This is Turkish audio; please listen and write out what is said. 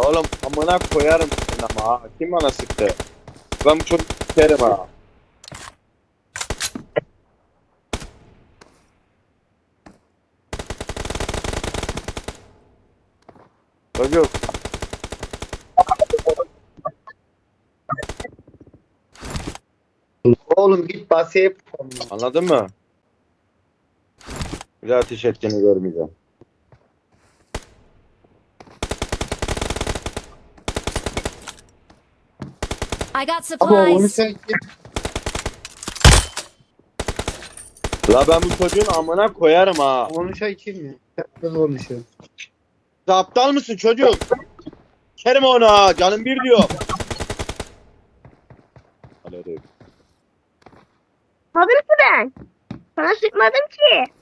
Oğlum amına koyarım seni ama ha. Kim bana sıktı? Ben bu çocuk sikerim ha. Çocuk. Oğlum git basayım. Anladın mı? Bir daha ateş ettiğini görmeyeceğim. I got Ama onu supplies. sen La ben bu çocuğun amına koyarım ha. konuşa kim ya? Sen konuşuyor. Sen aptal mısın çocuk? Kerim ona canım bir diyor. Alo, Sıkmadım ki ben. Sana sıkmadım ki.